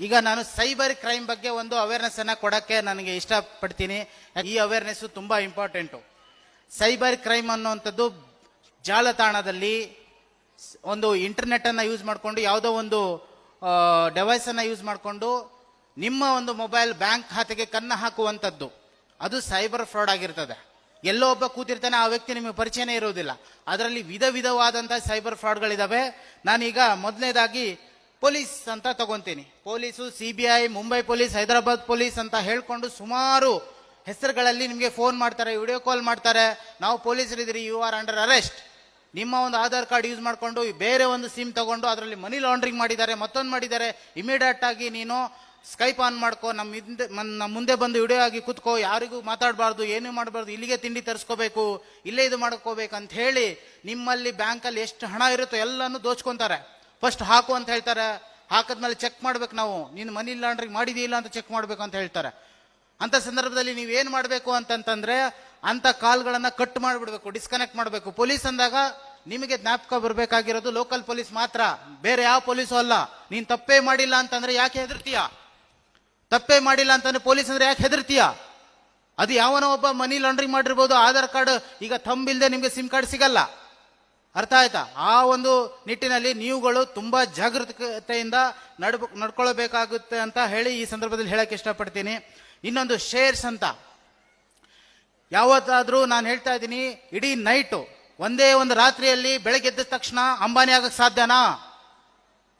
ಈಗ ನಾನು cyber crime ಬಗ್ಗೆ ಒಂದು ಅವೇರ್ನೆಸ್ ಅನ್ನ ಕೊಡಕ್ಕೆ ನನಗೆ ಇಷ್ಟಪಡ್ತೀನಿ. ಈ ಅವೇರ್ನೆಸ್ ತುಂಬಾ ಇಂಪಾರ್ಟೆಂಟು ಸೈಬರ್ ಕ್ರೈಮ್ ಅನ್ನುವಂಥದ್ದು ಜಾಲತಾಣದಲ್ಲಿ ಒಂದು ಇಂಟರ್ನೆಟ್ ಅನ್ನ ಯೂಸ್ ಮಾಡಿಕೊಂಡು ಯಾವುದೋ ಒಂದು ಡೆವೈಸ್ ಅನ್ನ ಯೂಸ್ ಮಾಡಿಕೊಂಡು ನಿಮ್ಮ ಒಂದು ಮೊಬೈಲ್ ಬ್ಯಾಂಕ್ ಖಾತೆಗೆ ಕನ್ನ ಹಾಕುವಂಥದ್ದು. ಅದು ಸೈಬರ್ ಫ್ರಾಡ್ ಆಗಿರ್ತದೆ. ಎಲ್ಲೋ ಒಬ್ಬ ಕೂತಿರ್ತಾನೆ, ಆ ವ್ಯಕ್ತಿ ನಿಮಗೆ ಪರಿಚಯನೇ ಇರುವುದಿಲ್ಲ. ಅದರಲ್ಲಿ ವಿಧ ವಿಧವಾದಂತಹ ಸೈಬರ್ ಫ್ರಾಡ್ಗಳಿದ್ದಾವೆ ನಾನೀಗ ಮೊದಲನೇದಾಗಿ ಪೊಲೀಸ್ ಅಂತ ತಗೊಂತೀನಿ. Police C B I Mumbai police, Hyderabad police ಅಂತ ಹೇಳ್ಕೊಂಡು ಸುಮಾರು ಹೆಸರುಗಳಲ್ಲಿ ನಿಮಗೆ ಫೋನ್ ಮಾಡ್ತಾರೆ, ವಿಡಿಯೋ ಕಾಲ್ ಮಾಡ್ತಾರೆ. ನಾವು ಪೊಲೀಸರಿದ್ದೀರಿ ಯು ಆರ್ ಅಂಡರ್ ಅರೆಸ್ಟ್ ನಿಮ್ಮ ಒಂದು ಆಧಾರ್ ಕಾರ್ಡ್ ಯೂಸ್ ಮಾಡಿಕೊಂಡು ಬೇರೆ ಒಂದು ಸಿಮ್ ತಗೊಂಡು ಅದರಲ್ಲಿ ಮನಿ ಲಾಂಡ್ರಿಂಗ್ ಮಾಡಿದ್ದಾರೆ, ಮತ್ತೊಂದು ಮಾಡಿದ್ದಾರೆ. ಇಮಿಡಿಯೇಟ್ ಆಗಿ ನೀನು ಸ್ಕೈಪ್ ಆನ್ ಮಾಡ್ಕೋ ನಮ್ಮ ಹಿಂದೆ ನಮ್ಮ ಮುಂದೆ ಬಂದು ವಿಡಿಯೋ ಆಗಿ ಕೂತ್ಕೋ, ಯಾರಿಗೂ ಮಾತಾಡಬಾರ್ದು, ಏನೂ ಮಾಡಬಾರ್ದು, ಇಲ್ಲಿಗೆ ತಿಂಡಿ ತರಿಸ್ಕೋಬೇಕು, ಇಲ್ಲೇ ಇದು ಮಾಡ್ಕೋಬೇಕು ಅಂತ ಹೇಳಿ ನಿಮ್ಮಲ್ಲಿ ಬ್ಯಾಂಕಲ್ಲಿ ಎಷ್ಟು ಹಣ ಇರುತ್ತೋ ಎಲ್ಲನೂ ದೋಚ್ಕೊಂತಾರೆ. ಫಸ್ಟ್ ಹಾಕು ಅಂತ ಹೇಳ್ತಾರೆ. ಹಾಕಿದ್ಮೇಲೆ ಚೆಕ್ ಮಾಡ್ಬೇಕು ನಾವು. ನೀನು ಮನಿ ಲಾಂಡ್ರಿಂಗ್ ಮಾಡಿದೀಲ್ಲ ಅಂತ ಚೆಕ್ ಮಾಡ್ಬೇಕು ಅಂತ ಹೇಳ್ತಾರೆ. ಅಂತ ಸಂದರ್ಭದಲ್ಲಿ ನೀವು ಏನ್ ಮಾಡಬೇಕು ಅಂತಂತಂದ್ರೆ ಅಂತ ಕಾಲ್ಗಳನ್ನ ಕಟ್ ಮಾಡಿಬಿಡ್ಬೇಕು ಡಿಸ್ಕನೆಕ್ಟ್ ಮಾಡಬೇಕು. ಪೊಲೀಸ್ ಅಂದಾಗ ನಿಮಗೆ ಜ್ಞಾಪಕ ಬರಬೇಕಾಗಿರೋದು ಲೋಕಲ್ ಪೊಲೀಸ್ ಮಾತ್ರ. ಬೇರೆ ಯಾವ ಪೊಲೀಸು ಅಲ್ಲ. ನೀನ್ ತಪ್ಪೇ ಮಾಡಿಲ್ಲ ಅಂತಂದ್ರೆ ಯಾಕೆ ಹೆದರ್ತೀಯ? ತಪ್ಪೇ ಮಾಡಿಲ್ಲ ಅಂತಂದ್ರೆ ಪೊಲೀಸ್ ಅಂದ್ರೆ ಯಾಕೆ ಹೆದರ್ತೀಯ? ಅದು ಯಾವನೋ ಒಬ್ಬ ಮನಿ ಲಾಂಡ್ರಿಂಗ್ ಮಾಡಿರ್ಬೋದು, ಆಧಾರ್ ಕಾರ್ಡ್ ಈಗ ತಂಬಿಲ್ಲದೆ ನಿಮಗೆ ಸಿಮ್ ಕಾರ್ಡ್ ಸಿಗಲ್ಲ. ಅರ್ಥ ಆಯ್ತಾ? ಆ ಒಂದು ನಿಟ್ಟಿನಲ್ಲಿ ನೀವುಗಳು ತುಂಬಾ ಜಾಗೃತತೆಯಿಂದ ನಡ್ ನಡ್ಕೊಳ್ಬೇಕಾಗುತ್ತೆ ಅಂತ ಹೇಳಿ ಈ ಸಂದರ್ಭದಲ್ಲಿ ಹೇಳಕ್ಕೆ ಇಷ್ಟಪಡ್ತೀನಿ. ಇನ್ನೊಂದು ಶೇರ್ಸ್ ಅಂತ. ಯಾವತ್ತಾದ್ರೂ ನಾನು ಹೇಳ್ತಾ ಇದ್ದೀನಿ, ಇಡೀ ನೈಟು ಒಂದೇ ಒಂದು ರಾತ್ರಿಯಲ್ಲಿ ಬೆಳಗ್ಗೆ ಎದ್ದ ತಕ್ಷಣ ಅಂಬಾನಿ ಆಗಕ್ಕೆ ಸಾಧ್ಯನಾ?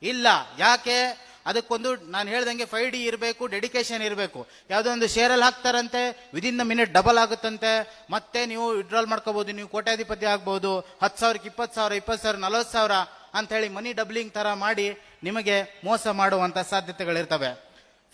ಇಲ್ಲ. ಯಾಕೆ? ಅದಕ್ಕೊಂದು ನಾನು ಹೇಳ್ದಂಗೆ ಫೈವ್ ಡಿ ಇರಬೇಕು ಡೆಡಿಕೇಶನ್ ಇರಬೇಕು. ಯಾವುದೋ ಒಂದು ಶೇರಲ್ಲಿ ಹಾಕ್ತಾರಂತೆ ವಿದಿನ್ ದ ಮಿನಿಟ್ ಡಬಲ್ ಆಗುತ್ತಂತೆ. ಮತ್ತೆ ನೀವು ವಿಡ್ರಾಲ್ ಮಾಡ್ಕೋಬೋದು, ನೀವು ಕೋಟ್ಯಾಧಿಪತಿ ಆಗ್ಬೋದು, ಹತ್ತು ಸಾವಿರಕ್ಕೆ ಇಪ್ಪತ್ತು ಸಾವಿರ ಇಪ್ಪತ್ತು ಸಾವಿರ, ನಲ್ವತ್ತು ಸಾವಿರ ಅಂತ ಮನಿ ಡಬ್ಲಿಂಗ್ ಥರ ಮಾಡಿ ನಿಮಗೆ ಮೋಸ ಮಾಡುವಂಥ ಸಾಧ್ಯತೆಗಳಿರ್ತವೆ.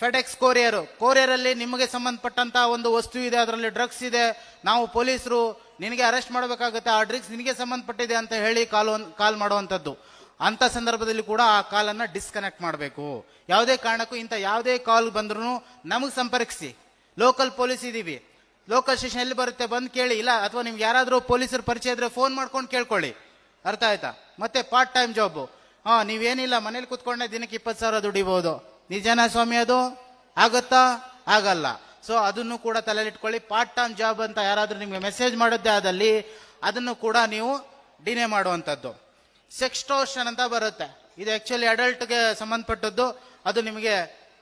ಫೆಡೆಕ್ಸ್ ಕೊರಿಯರು ಕೊರಿಯರಲ್ಲಿ ನಿಮಗೆ ಸಂಬಂಧಪಟ್ಟಂತ ಒಂದು ವಸ್ತು ಇದೆ, ಅದರಲ್ಲಿ ಡ್ರಗ್ಸ್ ಇದೆ. ನಾವು ಪೊಲೀಸರು ನಿನಗೆ ಅರೆಸ್ಟ್ ಮಾಡಬೇಕಾಗುತ್ತೆ, ಆ ಡ್ರಗ್ಸ್ ನಿನಗೆ ಸಂಬಂಧಪಟ್ಟಿದೆ ಅಂತ ಹೇಳಿ ಕಾಲ್ ಕಾಲ್ ಮಾಡುವಂತದ್ದು ಅಂತ ಸಂದರ್ಭದಲ್ಲಿ ಕೂಡ ಆ ಕಾಲನ್ನು ಡಿಸ್ಕನೆಕ್ಟ್ ಮಾಡಬೇಕು. ಯಾವುದೇ ಕಾರಣಕ್ಕೂ ಇಂಥ ಯಾವುದೇ ಕಾಲ್ ಬಂದ್ರೂ ನಮಗೆ ಸಂಪರ್ಕಿಸಿ. ಲೋಕಲ್ ಪೊಲೀಸ್ ಇದೀವಿ. ಲೋಕಲ್ ಸ್ಟೇಷನ್ ಎಲ್ಲಿ ಬರುತ್ತೆ ಬಂದು ಕೇಳಿ, ಇಲ್ಲ, ಅಥವಾ ನಿಮ್ಗೆ ಯಾರಾದರೂ ಪೊಲೀಸರ ಪರಿಚಯ ಇದ್ರೆ ಫೋನ್ ಮಾಡ್ಕೊಂಡು ಕೇಳ್ಕೊಳ್ಳಿ. ಅರ್ಥ ಆಯ್ತಾ? ಮತ್ತೆ ಪಾರ್ಟ್ ಟೈಮ್ ಜಾಬ್ ಹಾಂ, ನೀವೇನಿಲ್ಲ, ಮನೇಲಿ ಕುತ್ಕೊಂಡೆ ದಿನಕ್ಕೆ ಇಪ್ಪತ್ತು ಸಾವಿರ ದುಡಿಬಹುದು ನಿಜನಾ ಸ್ವಾಮಿ ಅದು? ಆಗುತ್ತಾ? ಆಗಲ್ಲ. ಸೊ ಅದನ್ನು ಕೂಡ ತಲೆಲಿಟ್ಕೊಳ್ಳಿ ಪಾರ್ಟ್ ಟೈಮ್ ಜಾಬ್ ಅಂತ ಯಾರಾದರೂ ನಿಮಗೆ ಮೆಸೇಜ್ ಮಾಡೋದೇ ಆದಲ್ಲಿ, ಅದನ್ನು ಕೂಡ ನೀವು ಡಿನೇ ಮಾಡುವಂಥದ್ದು. ಸೆಕ್ಸ್ಟೋಷನ್ ಅಂತ ಬರುತ್ತೆ. ಇದು ಆ್ಯಕ್ಚುಲಿ ಅಡಲ್ಟ್ಗೆ ಸಂಬಂಧಪಟ್ಟದ್ದು. ಅದು ನಿಮಗೆ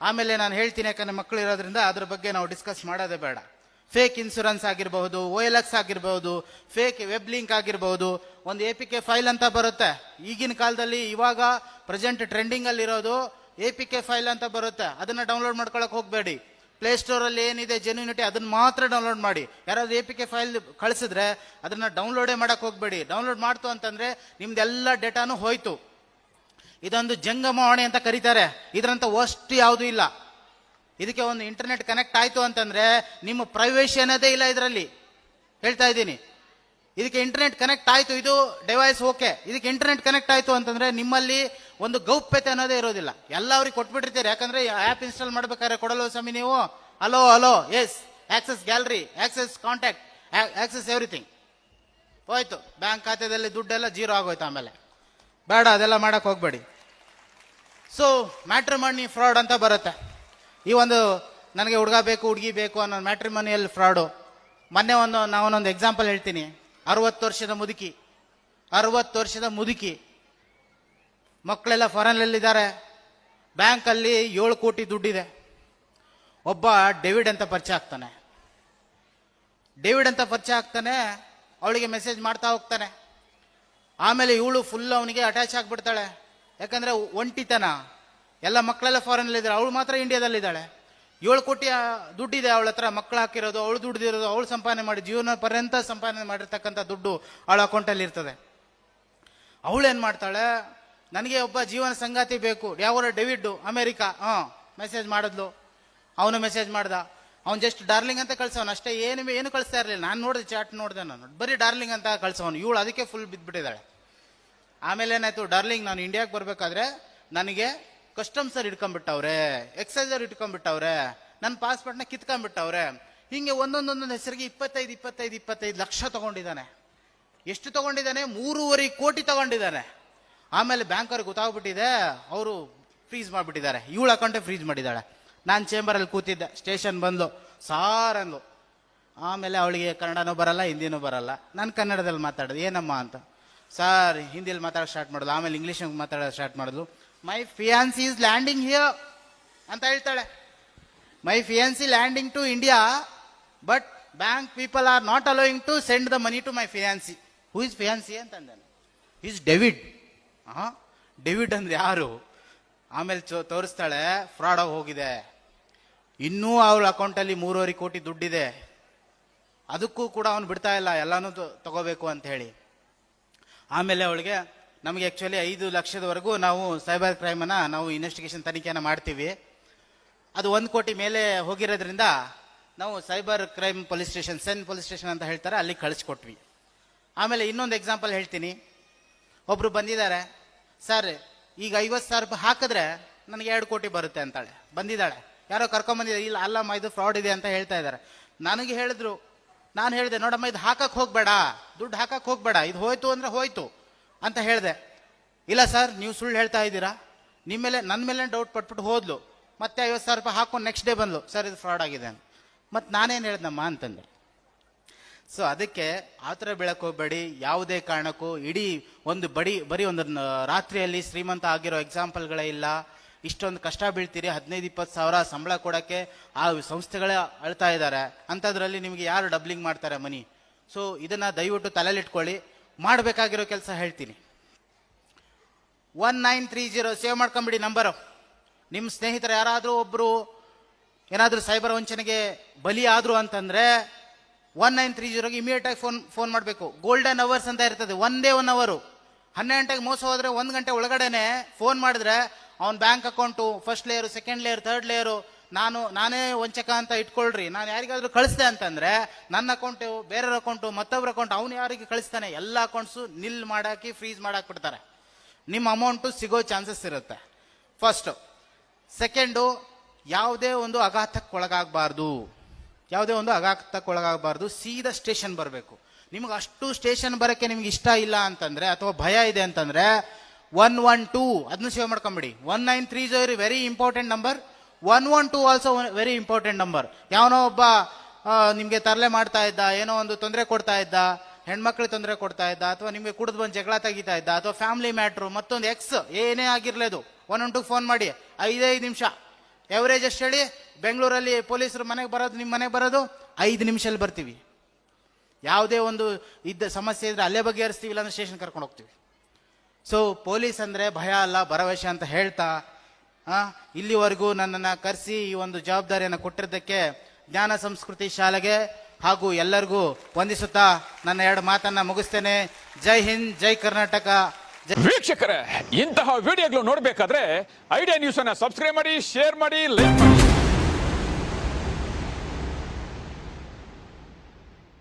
ಆಮೇಲೆ ನಾನು ಹೇಳ್ತೀನಿ ಯಾಕಂದರೆ ಮಕ್ಕಳು ಇರೋದ್ರಿಂದ ಅದ್ರ ಬಗ್ಗೆ ನಾವು ಡಿಸ್ಕಸ್ ಮಾಡೋದೇ ಬೇಡ. ಫೇಕ್ ಇನ್ಶೂರೆನ್ಸ್ ಆಗಿರ್ಬಹುದು ಓ ಎಲ್ ಎಕ್ಸ್ ಆಗಿರಬಹುದು ಫೇಕ್ ವೆಬ್ ಲಿಂಕ್ ಆಗಿರಬಹುದು, ಒಂದು ಎ ಪಿ ಕೆ ಫೈಲ್ ಅಂತ ಬರುತ್ತೆ. ಈಗಿನ ಕಾಲದಲ್ಲಿ ಇವಾಗ ಪ್ರೆಸೆಂಟ್ ಟ್ರೆಂಡಿಂಗ್ ಅಲ್ಲಿ ಇರೋದು ಎ ಪಿ ಕೆ ಫೈಲ್ ಅಂತ ಬರುತ್ತೆ. ಅದನ್ನ ಡೌನ್ಲೋಡ್ ಮಾಡ್ಕೊಳಕ್ಕೆ ಹೋಗಬೇಡಿ. ಪ್ಲೇಸ್ಟೋರ್ ಅಲ್ಲಿ ಏನಿದೆ ಜೆನ್ಯೂನಿಟಿ ಅದನ್ನು ಮಾತ್ರ ಡೌನ್ಲೋಡ್ ಮಾಡಿ. ಯಾರಾದರೂ ಎ ಪಿ ಕೆ ಫೈಲ್ ಕಳಿಸಿದ್ರೆ ಅದನ್ನು ಡೌನ್ಲೋಡೇ ಮಾಡೋಕ್ಕೆ ಹೋಗಬೇಡಿ. ಡೌನ್ಲೋಡ್ ಮಾಡ್ತು ಅಂತಂದರೆ ನಿಮ್ದೆಲ್ಲ ಡೇಟಾನು ಹೋಯ್ತು. ಇದೊಂದು ಜಂಗಮವಾಣಿ ಅಂತ ಕರೀತಾರೆ. ಇದರಂತ ವಸ್ಟ್ ಯಾವುದೂ ಇಲ್ಲ. ಇದಕ್ಕೆ ಒಂದು ಇಂಟರ್ನೆಟ್ ಕನೆಕ್ಟ್ ಆಯಿತು ಅಂತಂದರೆ ನಿಮ್ಮ ಪ್ರೈವೇಸಿ ಅನ್ನೋದೇ ಇಲ್ಲ ಇದರಲ್ಲಿ. ಹೇಳ್ತಾ ಇದ್ದೀನಿ. ಇದಕ್ಕೆ ಇಂಟರ್ನೆಟ್ ಕನೆಕ್ಟ್ ಆಯಿತು. ಇದು ಡಿವೈಸ್ ಓಕೆ ಇದಕ್ಕೆ ಇಂಟರ್ನೆಟ್ ಕನೆಕ್ಟ್ ಆಯಿತು ಅಂತಂದರೆ ನಿಮ್ಮಲ್ಲಿ ಒಂದು ಗೌಪ್ಯತೆ ಅನ್ನೋದೇ ಇರೋದಿಲ್ಲ. ಎಲ್ಲ ಅವ್ರಿಗೆ ಕೊಟ್ಬಿಟ್ಟಿರ್ತೀರಿ. ಯಾಕಂದ್ರೆ ಆ್ಯಪ್ ಇನ್ಸ್ಟಾಲ್ ಮಾಡ್ಬೇಕಾದ್ರೆ ಕೊಡಲು ಸ್ವಾಮಿ ನೀವು? Hello hello yes access gallery access contact access everything ಹೋಯ್ತು. ಬ್ಯಾಂಕ್ ಖಾತೆದಲ್ಲಿ ದುಡ್ಡೆಲ್ಲ ಜೀರೋ ಆಗೋಯ್ತು ಆಮೇಲೆ. ಬೇಡ, ಅದೆಲ್ಲ ಮಾಡಕ್ ಹೋಗ್ಬೇಡಿ. ಸೊ ಮ್ಯಾಟ್ರಿಮನಿ ಫ್ರಾಡ್ ಅಂತ ಬರುತ್ತೆ. ಈ ಒಂದು ನನಗೆ ಹುಡುಗ ಬೇಕು, ಹುಡುಗಿ ಬೇಕು ಅನ್ನೋ ಮ್ಯಾಟ್ರಿಮನಿಯಲ್ಲಿ ಫ್ರಾಡು ಮೊನ್ನೆ ಒಂದು ನಾವೊಂದು ಎಕ್ಸಾಂಪಲ್ ಹೇಳ್ತೀನಿ. ಅರವತ್ತು ವರ್ಷದ ಮುದುಕಿ. ಅರವತ್ತು ವರ್ಷದ ಮುದುಕಿ. ಮಕ್ಕಳೆಲ್ಲ ಫಾರನ್ನಲ್ಲಿದ್ದಾರೆ ಬ್ಯಾಂಕಲ್ಲಿ ಏಳು ಕೋಟಿ ದುಡ್ಡಿದೆ. ಒಬ್ಬ ಡೇವಿಡ್ ಅಂತ ಪರಿಚಯ ಆಗ್ತಾನೆ. ಡೇವಿಡ್ ಅಂತ ಪರಿಚಯ ಆಗ್ತಾನೆ, ಅವಳಿಗೆ ಮೆಸೇಜ್ ಮಾಡ್ತಾ ಹೋಗ್ತಾನೆ. ಆಮೇಲೆ ಇವಳು ಫುಲ್ ಅವನಿಗೆ ಅಟ್ಯಾಚ್ ಆಗಿಬಿಡ್ತಾಳೆ. ಯಾಕಂದರೆ ಒಂಟಿತನ. ಎಲ್ಲ ಮಕ್ಕಳೆಲ್ಲ ಫಾರಿನಲ್ಲಿದ್ದಾರೆ. ಅವಳು ಮಾತ್ರ ಇಂಡಿಯಾದಲ್ಲಿದ್ದಾಳೆ. ಏಳು ಕೋಟಿ ದುಡ್ಡಿದೆ ಅವಳ ಹತ್ರ. ಮಕ್ಕಳು ಹಾಕಿರೋದು, ಅವಳು ದುಡ್ದಿರೋದು, ಅವಳು ಸಂಪಾದನೆ ಮಾಡಿ, ಜೀವನ ಪರ್ಯಂತ ಸಂಪಾದನೆ ಮಾಡಿರ್ತಕ್ಕಂಥ ದುಡ್ಡು ಅವಳ ಅಕೌಂಟಲ್ಲಿ ಇರ್ತದೆ. ಅವಳು ಏನು ಮಾಡ್ತಾಳೆ? ನನಗೆ ಒಬ್ಬ ಜೀವನ ಸಂಗಾತಿ ಬೇಕು. ಯಾವ ಡೆವಿಡ್ಡು ಅಮೇರಿಕಾ, ಹಾಂ ಮೆಸೇಜ್ ಮಾಡಿದ್ಲು. ಅವನು ಮೆಸೇಜ್ ಮಾಡ್ದ. ಅವ್ನು ಜಸ್ಟ್ ಡಾರ್ಲಿಂಗ್ ಅಂತ ಕಳ್ಸವನು. ಅಷ್ಟೇ ಏನು ಏನು ಕಳಿಸ್ತಾ ಇರಲಿಲ್ಲ. ನಾನು ನೋಡಿದೆ ಚಾಟ್ ನೋಡಿದೆ ನಾನು. ಬರೀ ಡಾರ್ಲಿಂಗ್ ಅಂತ ಕಳ್ಸವನು. ಇವಳು ಅದಕ್ಕೆ ಫುಲ್ ಬಿದ್ದುಬಿಟ್ಟಿದ್ದಾಳೆ ಆಮೇಲೆ ಏನಾಯ್ತು? ಡಾರ್ಲಿಂಗ್ ನಾನು ಇಂಡಿಯಾಗೆ ಬರಬೇಕಾದ್ರೆ ನನಗೆ ಕಸ್ಟಮ್ಸರ್ ಇಟ್ಕೊಂಡ್ಬಿಟ್ಟವ್ರೆ. ಎಕ್ಸೈಸರ್ ಇಟ್ಕೊಂಡ್ಬಿಟ್ಟವ್ರೆ. ನನ್ನ ಪಾಸ್ಪೋರ್ಟ್ನ ಕಿತ್ಕೊಂಡ್ಬಿಟ್ಟವ್ರೆ. ಹಿಂಗೆ ಒಂದೊಂದೊಂದೊಂದು ಹೆಸರಿಗೆ ಇಪ್ಪತ್ತೈದು ಇಪ್ಪತ್ತೈದು ಇಪ್ಪತ್ತೈದು ಲಕ್ಷ ತಗೊಂಡಿದ್ದಾನೆ. ಎಷ್ಟು ತಗೊಂಡಿದ್ದಾನೆ? ಮೂರುವರೆ ಕೋಟಿ ತಗೊಂಡಿದ್ದಾನೆ. ಆಮೇಲೆ ಬ್ಯಾಂಕ್ ಅವ್ರಿಗೆ ಗೊತ್ತಾಗ್ಬಿಟ್ಟಿದೆ, ಅವರು ಫ್ರೀಸ್ ಮಾಡಿಬಿಟ್ಟಿದ್ದಾರೆ. ಇವಳ ಅಕೌಂಟೇ ಫ್ರೀಜ್ ಮಾಡಿದ್ದಾಳೆ. ನಾನು ಚೇಂಬರಲ್ಲಿ ಕೂತಿದ್ದೆ ಸ್ಟೇಷನ್ ಬಂದು ಸಾರ್ ಅಂದ್ಲು. ಆಮೇಲೆ ಅವಳಿಗೆ ಕನ್ನಡನೂ ಬರಲ್ಲ, ಹಿಂದಿನೂ ಬರಲ್ಲ. ನಾನು ಕನ್ನಡದಲ್ಲಿ ಮಾತಾಡೋದು, ಏನಮ್ಮ ಅಂತ. ಸರ್ ಹಿಂದಿಯಲ್ಲಿ ಮಾತಾಡೋ ಸ್ಟಾರ್ಟ್ ಮಾಡಿದ್ಲು, ಆಮೇಲೆ ಇಂಗ್ಲೀಷ್ ಮಾತಾಡೋದು ಸ್ಟಾರ್ಟ್ ಮಾಡಿದ್ಲು. My fiance is landing here ಅಂತ ಹೇಳ್ತಾಳೆ. My fiance landing to India but bank people are not allowing to send the money to my fiance who is fiance ಅಂತಂದೆ ಈಸ್ ಡೆವಿಡ್ ಹಾಂ David ಅಂದ್ರೆ ಯಾರು? ಆಮೇಲೆ ತೋರಿಸ್ತಾಳೆ fraud ಆಗಿ ಹೋಗಿದೆ. ಇನ್ನೂ ಅವಳ ಅಕೌಂಟಲ್ಲಿ ಮೂರುವರೆ ಕೋಟಿ ದುಡ್ಡಿದೆ. ಅದಕ್ಕೂ ಕೂಡ ಅವನು ಬಿಡ್ತಾ ಇಲ್ಲ, ಎಲ್ಲಾನು ತಗೋಬೇಕು ಅಂತ ಹೇಳಿ. ಆಮೇಲೆ ಅವಳಿಗೆ, ನಮಗೆ ಆ್ಯಕ್ಚುಲಿ ಐದು ಲಕ್ಷದವರೆಗೂ ನಾವು ಸೈಬರ್ ಕ್ರೈಮನ್ನು ನಾವು ಇನ್ವೆಸ್ಟಿಗೇಷನ್ ತನಿಖೆಯನ್ನು ಮಾಡ್ತೀವಿ. ಅದು ಒಂದು ಕೋಟಿ ಮೇಲೆ ಹೋಗಿರೋದ್ರಿಂದ ನಾವು cyber crime police station CEN police station ಅಂತ ಹೇಳ್ತಾರೆ, ಅಲ್ಲಿ ಕಳಿಸ್ಕೊಟ್ವಿ. ಆಮೇಲೆ ಇನ್ನೊಂದು ಎಕ್ಸಾಂಪಲ್ ಹೇಳ್ತೀನಿ. ಒಬ್ರು ಬಂದಿದ್ದಾರೆ, ಸರ್, ಈಗ ಐವತ್ತು ಸಾವಿರ ರೂಪಾಯಿ ಹಾಕಿದ್ರೆ ನನಗೆ ಎರಡು ಕೋಟಿ ಬರುತ್ತೆ ಅಂತಾಳೆ. ಬಂದಿದ್ದಾಳೆ. ಯಾರೋ ಕರ್ಕೊಂಬಂದಿದ್ದಾರೆ ಇಲ್ಲ ಅಲ್ಲಮ್ಮ ಇದು ಫ್ರಾಡ್ ಇದೆ ಅಂತ ಹೇಳ್ತಾ ಇದ್ದಾರೆ. ನನಗೆ ಹೇಳಿದ್ರು, ನಾನು ಹೇಳಿದೆ, ನೋಡಮ್ಮ, ಇದು ಹಾಕಕ್ಕೆ ಹೋಗಬೇಡ. ದುಡ್ಡು ಹಾಕಕ್ಕೆ ಹೋಗಬೇಡ. ಇದು ಹೋಯ್ತು ಅಂದರೆ ಹೋಯ್ತು ಅಂತ ಹೇಳಿದೆ. ಇಲ್ಲ ಸರ್, ನೀವು ಸುಳ್ಳು ಹೇಳ್ತಾ ಇದ್ದೀರಾ? ನಿಮ್ಮ ಮೇಲೆ, ನನ್ನ ಮೇಲೆ ಡೌಟ್ ಪಟ್ಬಿಟ್ಟು ಹೋದ್ಲು. ಮತ್ತೆ ಐವತ್ತು ಸಾವಿರ ರೂಪಾಯಿ ಹಾಕೊಂಡು ನೆಕ್ಸ್ಟ್ ಡೇ ಬಂದ್ಲು. ಸರ್, ಇದು ಫ್ರಾಡ್ ಆಗಿದೆ ಅಂತ. ಮತ್ತು ನಾನೇನು ಹೇಳಿದ್ನಮ್ಮ ಅಂತಂದೆ ಸೊ ಅದಕ್ಕೆ ಆತರ ಥರ ಬೀಳಕ್ಕೆ ಹೋಗಬೇಡಿ. ಯಾವುದೇ ಕಾರಣಕ್ಕೂ ಇಡೀ ಒಂದು ಬಡಿ, ಬರೀ ಒಂದು ರಾತ್ರಿಯಲ್ಲಿ ಶ್ರೀಮಂತ ಆಗಿರೋ ಎಕ್ಸಾಂಪಲ್ಗಳೇ ಇಲ್ಲ. ಇಷ್ಟೊಂದು ಕಷ್ಟ ಬೀಳ್ತೀರಿ, ಹದಿನೈದು, ಇಪ್ಪತ್ತು ಸಾವಿರ ಸಂಬಳ ಕೊಡೋಕ್ಕೆ ಆ ಸಂಸ್ಥೆಗಳೇ ಅಳ್ತಾ ಇದ್ದಾರೆ. ಅಂಥದ್ರಲ್ಲಿ ನಿಮಗೆ ಯಾರು ಡಬ್ಲಿಂಗ್ ಮಾಡ್ತಾರೆ ಮನಿ? ಸೊ ಇದನ್ನು ದಯವಿಟ್ಟು ತಲೆಲಿಟ್ಕೊಳ್ಳಿ ಮಾಡಬೇಕಾಗಿರೋ ಕೆಲಸ ಹೇಳ್ತೀನಿ. One nine three zero save ಮಾಡ್ಕೊಂಬಿಡಿ ನಂಬರು. ನಿಮ್ಮ ಸ್ನೇಹಿತರು ಯಾರಾದರೂ ಒಬ್ಬರು ಏನಾದರೂ ಸೈಬರ್ ವಂಚನೆಗೆ ಬಲಿ ಆದರು ಅಂತಂದರೆ ಒನ್ ನೈನ್ ತ್ರೀ ಜೀರೋಗೆ ಇಮಿಡಿಯೇಟಾಗಿ ಫೋನ್ ಫೋನ್ ಮಾಡಬೇಕು. ಗೋಲ್ಡನ್ ಅವರ್ಸ್ ಅಂತ ಇರ್ತದೆ. ಒಂದೇ ಒನ್ ಅವರು ಹನ್ನೆರಡು ಗಂಟೆಗೆ ಮೋಸ ಹೋದರೆ ಒಂದು ಗಂಟೆ ಒಳಗಡೆನೆ ಫೋನ್ ಮಾಡಿದ್ರೆ ಅವ್ನ bank account first layer second layer third layer ನಾನು, ನಾನೇ ವಂಚಕ ಅಂತ ಇಟ್ಕೊಳ್ರಿ. ನಾನು ಯಾರಿಗಾದರೂ ಕಳಿಸ್ದೆ ಅಂತಂದ್ರೆ ನನ್ನ ಅಕೌಂಟು ಬೇರೆಯವ್ರ ಅಕೌಂಟು ಮತ್ತೊಬ್ಬರ ಅಕೌಂಟ್ ಅವನು ಯಾರಿಗೆ ಕಳಿಸ್ತಾನೆ, ಎಲ್ಲ ಅಕೌಂಟ್ಸು ನಿಲ್ ಮಾಡಾಕಿ ಫ್ರೀಸ್ ಮಾಡಾಕ್ಬಿಡ್ತಾರೆ. ನಿಮ್ಮ ಅಮೌಂಟು ಸಿಗೋ ಚಾನ್ಸಸ್ ಇರುತ್ತೆ. ಫಸ್ಟು ಸೆಕೆಂಡು ಯಾವುದೇ ಒಂದು ಅಘಾತಕ್ಕೆ ಒಳಗಾಗಬಾರ್ದು ಯಾವುದೇ ಒಂದು ಅಗಾತಕ್ಕೊಳಗಾಗಬಾರ್ದು ಸೀದಾ ಸ್ಟೇಷನ್ ಬರಬೇಕು. ನಿಮ್ಗೆ ಅಷ್ಟು ಸ್ಟೇಷನ್ ಬರೋಕ್ಕೆ ನಿಮ್ಗೆ ಇಷ್ಟ ಇಲ್ಲ ಅಂತಂದರೆ, ಅಥವಾ ಭಯ ಇದೆ ಅಂತಂದರೆ ಒನ್ ಒನ್ ಟೂ ಅದನ್ನ ಸೇವ್ ಮಾಡ್ಕೊಂಬಿಡಿ. One nine three zero very important number one one two also very important number ಯಾವನೋ ಒಬ್ಬ ನಿಮಗೆ ತರಲೆ ಮಾಡ್ತಾ ಇದ್ದ, ಏನೋ ಒಂದು ತೊಂದರೆ ಕೊಡ್ತಾ ಇದ್ದ, ಹೆಣ್ಮಕ್ಳಿಗೆ ತೊಂದರೆ ಕೊಡ್ತಾ ಇದ್ದ, ಅಥವಾ ನಿಮಗೆ ಕುಡಿದು ಬಂದು ಜಗಳ ತೆಗಿತಾ ಇದ್ದ, ಅಥವಾ ಫ್ಯಾಮಿಲಿ ಮ್ಯಾಟ್ರು ಮತ್ತೊಂದು ಎಕ್ಸ್ ಏನೇ ಆಗಿರಲೇದು ಒನ್ ಒನ್ ಟು ಫೋನ್ ಮಾಡಿ, ಐದೈದು ನಿಮಿಷ. ಎವರೇಜ್ ಎಷ್ಟು ಹೇಳಿ? ಬೆಂಗಳೂರಲ್ಲಿ ಪೊಲೀಸರು ಮನೆಗೆ ಬರೋದು ನಿಮ್ಮ ಮನೆಗೆ ಬರೋದು, ಐದು ನಿಮಿಷದಲ್ಲಿ ಬರ್ತೀವಿ. ಯಾವುದೇ ಒಂದು ಇದ್ದ ಸಮಸ್ಯೆ ಇದ್ರೆ ಅಲ್ಲೇ ಬಗೆಹರಿಸ್ತೀವಿ ಇಲ್ಲಾಂದ್ರೆ ಸ್ಟೇಷನ್ ಕರ್ಕೊಂಡು ಹೋಗ್ತೀವಿ. ಸೊ ಪೊಲೀಸ್ ಅಂದರೆ ಭಯ ಅಲ್ಲ, ಭರವಸೆ ಅಂತ ಹೇಳ್ತಾ ಇಲ್ಲಿವರೆಗೂ ನನ್ನನ್ನು ಕರೆಸಿ ಈ ಒಂದು ಜವಾಬ್ದಾರಿಯನ್ನು ಕೊಟ್ಟಿದ್ದಕ್ಕೆ ಜ್ಞಾನ ಸಂಸ್ಕೃತಿ ಶಾಲೆಗೆ ಹಾಗೂ ಎಲ್ಲರಿಗೂ ವಂದಿಸುತ್ತಾ ನನ್ನ ಎರಡು ಮಾತನ್ನ ಮುಗಿಸ್ತೇನೆ. ಜೈ ಹಿಂದ್, ಜೈ ಕರ್ನಾಟಕ ವೀಕ್ಷಕರೇ, ಇಂತಹ ವಿಡಿಯೋಗಳು ನೋಡಬೇಕಾದ್ರೆ ಐಡಿಯಾ ನ್ಯೂಸ್ ಅನ್ನ ಸಬ್ಸ್ಕ್ರೈಬ್ ಮಾಡಿ ಶೇರ್ ಮಾಡಿ ಲೈಕ್ ಮಾಡಿ.